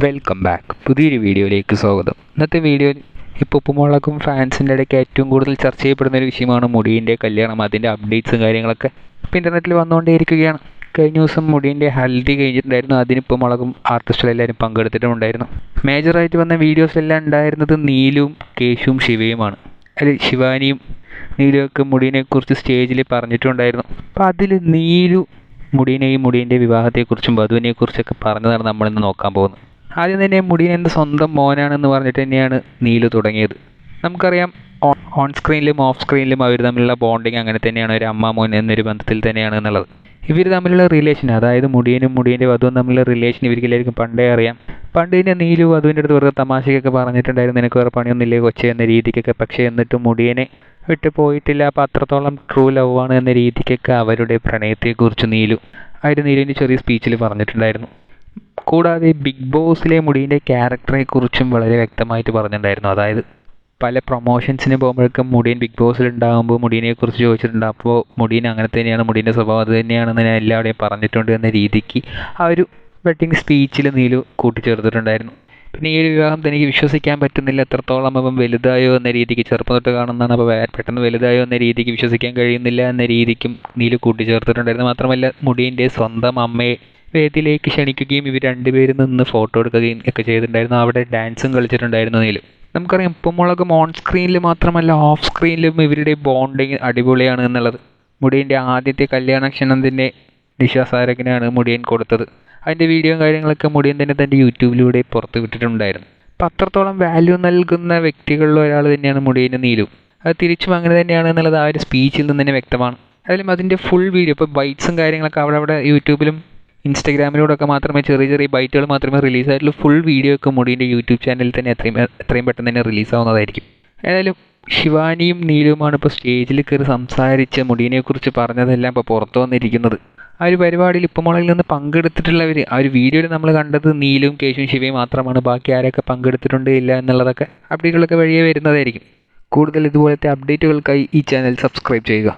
Welcome back പുതിയൊരു വീഡിയോയിലേക്ക് സ്വാഗതം. ഇന്നത്തെ വീഡിയോയിൽ ഇപ്പോൾ ഉപ്പുമുളകും ഫാൻസിന്റെ ഇടയ്ക്ക് ഏറ്റവും കൂടുതൽ ചർച്ച ചെയ്യപ്പെടുന്ന ഒരു വിഷയമാണ് മുടീന്റെ കല്യാണം. അതിന്റെ അപ്ഡേറ്റ്സും കാര്യങ്ങളൊക്കെ ഇപ്പോൾ ഇന്റർനെറ്റിൽ വന്നുകൊണ്ടേയിരിക്കുകയാണ്. കഴിഞ്ഞ ദിവസം മുടീന്റെ ഹൽദി കഴിഞ്ഞിട്ടുണ്ടായിരുന്നു. അതിനിപ്പോൾ മുളകും ആർട്ടിസ്റ്റുകളെല്ലാവരും പങ്കെടുത്തിട്ടുണ്ടായിരുന്നു മേജറായിട്ട് വന്ന വീഡിയോസിലെല്ലാം ഉണ്ടായിരുന്നത് നീലും കേശുവും ശിവയുമാണ്. അതിൽ ശിവാനിയും നീലുമൊക്കെ മുടീനെക്കുറിച്ച് സ്റ്റേജിൽ പറഞ്ഞിട്ടുണ്ടായിരുന്നു. അപ്പോൾ അതിൽ നീലു മുടീനെയും മുടീന്റെ വിവാഹത്തെക്കുറിച്ചും വധുവിനെക്കുറിച്ചൊക്കെ പറഞ്ഞതാണ് നമ്മളിന്ന് നോക്കാൻ പോകുന്നത്. ആദ്യം തന്നെ മുടിയൻ എന്റെ സ്വന്തം മോനാണെന്ന് പറഞ്ഞിട്ട് തന്നെയാണ് നീലു തുടങ്ങിയത്. നമുക്കറിയാം ഓൺ സ്ക്രീനിലും ഓഫ് സ്ക്രീനിലും അവർ തമ്മിലുള്ള ബോണ്ടിങ് അങ്ങനെ തന്നെയാണ് ഒരു അമ്മ മോൻ എന്നൊരു ബന്ധത്തിൽ തന്നെയാണ് എന്നുള്ളത്. ഇവർ തമ്മിലുള്ള റിലേഷൻ അതായത് മുടിയനും മുടിയന്റെ വധുവും തമ്മിലുള്ള റിലേഷൻ ഇവർക്ക് എല്ലാവർക്കും പണ്ടേ അറിയാം. പണ്ട് തന്നെ നീലു വധുവിന്റെ അടുത്ത് വെറുതെ തമാശയൊക്കെ പറഞ്ഞിട്ടുണ്ടായിരുന്നു നിനക്ക് വേറെ പണിയൊന്നുമില്ലേ കൊച്ചേ? എന്ന രീതിക്കൊക്കെ. പക്ഷേ എന്നിട്ട് മുടിയനെ വിട്ട് പോയിട്ടില്ല. അപ്പോൾ അത്രത്തോളം ട്രൂ ലവ് ആണ് എന്ന രീതിക്കൊക്കെ അവരുടെ പ്രണയത്തെക്കുറിച്ച് നീലു ആയിരുന്നു നീലുവിന്റെ ചെറിയ സ്പീച്ചിൽ പറഞ്ഞിട്ടുണ്ടായിരുന്നു. കൂടാതെ ബിഗ് ബോസിലെ മുടീന്റെ ക്യാരക്ടറെക്കുറിച്ചും വളരെ വ്യക്തമായിട്ട് പറഞ്ഞിട്ടുണ്ടായിരുന്നു. അതായത് പല പ്രൊമോഷൻസിന് പോകുമ്പോഴേക്കും മുടിയൻ ബിഗ് ബോസിൽ ഉണ്ടാകുമ്പോൾ മുടിയനെ കുറിച്ച് ചോദിച്ചിട്ടുണ്ട്. അപ്പോൾ മുടിയൻ അങ്ങനെ തന്നെയാണ് മുടീന്റെ സ്വഭാവം അത് തന്നെയാണെന്ന് ഞാൻ എല്ലാവരുടെയും പറഞ്ഞിട്ടുണ്ട് എന്ന രീതിക്ക് ആ ഒരു വെഡിങ് സ്പീച്ചിൽ നീലു കൂട്ടിച്ചേർത്തിട്ടുണ്ടായിരുന്നു. പിന്നെ ഈ ഒരു വിവാഹം തനിക്ക് വിശ്വസിക്കാൻ പറ്റുന്നില്ല. എത്രത്തോളം അവൻ വലുതായോ എന്ന രീതിക്ക് ചെറുപ്പം തൊട്ട് കാണുന്നതാണ് അപ്പോൾ പെട്ടെന്ന് വലുതായോ എന്ന രീതിക്ക് വിശ്വസിക്കാൻ കഴിയുന്നില്ല എന്ന രീതിക്കും നീലു കൂട്ടിച്ചേർത്തിട്ടുണ്ടായിരുന്നു. മാത്രമല്ല മുടിയന്റെ സ്വന്തം അമ്മയെ വേദിയിലേക്ക് ക്ഷണിക്കുകയും ഇവർ രണ്ടുപേരും നിന്ന് ഫോട്ടോ എടുക്കുകയും ഒക്കെ ചെയ്തിട്ടുണ്ടായിരുന്നു. അവിടെ ഡാൻസും കളിച്ചിട്ടുണ്ടായിരുന്നു നീലു നമുക്കറിയാം ഉപ്പുമുളകും ഓൺ സ്ക്രീനിൽ മാത്രമല്ല ഓഫ് സ്ക്രീനിലും ഇവരുടെ ബോണ്ടിങ് അടിപൊളിയാണ് എന്നുള്ളത്. മുടിയന്റെ ആദ്യത്തെ കല്യാണ ക്ഷണത്തിന്റെ നിശാസാരകനാണ് മുടിയൻ കൊടുത്തത്. അതിന്റെ വീഡിയോയും കാര്യങ്ങളൊക്കെ മുടിയൻ തന്നെ തന്റെ യൂട്യൂബിലൂടെ പുറത്ത് വിട്ടിട്ടുണ്ടായിരുന്നു. അപ്പം അത്രത്തോളം വാല്യൂ നൽകുന്ന വ്യക്തികളിൽ ഒരാൾ തന്നെയാണ് മുടിയൻ നീലും അത് തിരിച്ചും അങ്ങനെ തന്നെയാണ് എന്നുള്ളത് ആ ഒരു സ്പീച്ചിൽ നിന്ന് തന്നെ വ്യക്തമാണ്. അതിലും അതിന്റെ ഫുൾ വീഡിയോ ഇപ്പോൾ ബൈറ്റ്സും കാര്യങ്ങളൊക്കെ അവിടെ അവിടെ യൂട്യൂബിലും ഇൻസ്റ്റാഗ്രാമിലൂടെ ഒക്കെ മാത്രമേ ചെറിയ ചെറിയ ബൈറ്റുകൾ മാത്രമേ റിലീസ് ആയിട്ടുള്ളൂ ഫുൾ വീഡിയോ ഒക്കെ മുടീന്റെ യൂട്യൂബ് ചാനലിൽ തന്നെ എത്രയും എത്രയും പെട്ടെന്ന് തന്നെ റിലീസ് ആവുന്നതായിരിക്കും ഏതായാലും ശിവാനിയും നീലുമാണ് ഇപ്പോൾ സ്റ്റേജിൽ കയറി സംസാരിച്ച് മുടീനെക്കുറിച്ച് പറഞ്ഞതെല്ലാം ഇപ്പോൾ പുറത്തു വന്നിരിക്കുന്നത്. ആ ഒരു പരിപാടിയിൽ ഇപ്പമുളകിൽ നിന്ന് പങ്കെടുത്തിട്ടുള്ളവർ ആ ഒരു വീഡിയോയിൽ നമ്മൾ കണ്ടത് നീലും കേശും ശിവയും മാത്രമാണ്. ബാക്കി ആരൊക്കെ പങ്കെടുത്തിട്ടുണ്ട് ഇല്ല എന്നുള്ളതൊക്കെ അപ്ഡേറ്റുകളൊക്കെ വഴിയേ വരുന്നതായിരിക്കും. കൂടുതൽ ഇതുപോലത്തെ അപ്ഡേറ്റുകൾക്കായി ഈ ചാനൽ സബ്സ്ക്രൈബ് ചെയ്യുക.